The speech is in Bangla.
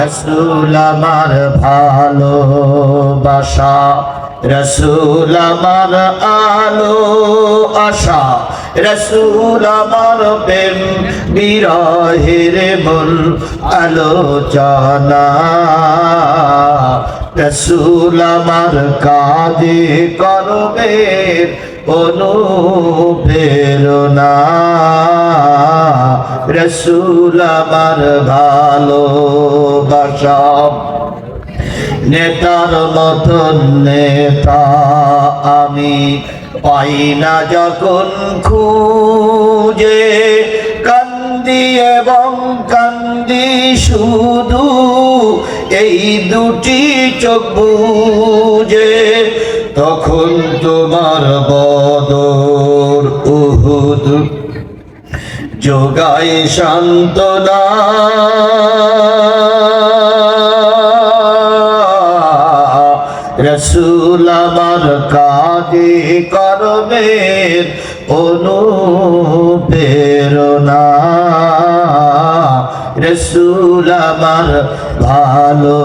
রসুল আমার ভালোবাসা, রসুল আমার আলো আশা রসুল আমার প্রেম বিরহের মূল আলোচনা। রসুল আমার কাজে করবের অনুপ্রেরণা রসুল আমার ভালোবাসা। নেতার মতন নেতা আমি পাই না যখন খুঁজে। কান্দি এবং কান্দি শুধু এই দুটি চোখ বুঝে। তখন তোমার বদর উহুদ যোগায় শান্তনা রসুল আমার কাজে করবের অনুপ্রেরণা। রসুল আমার ভালো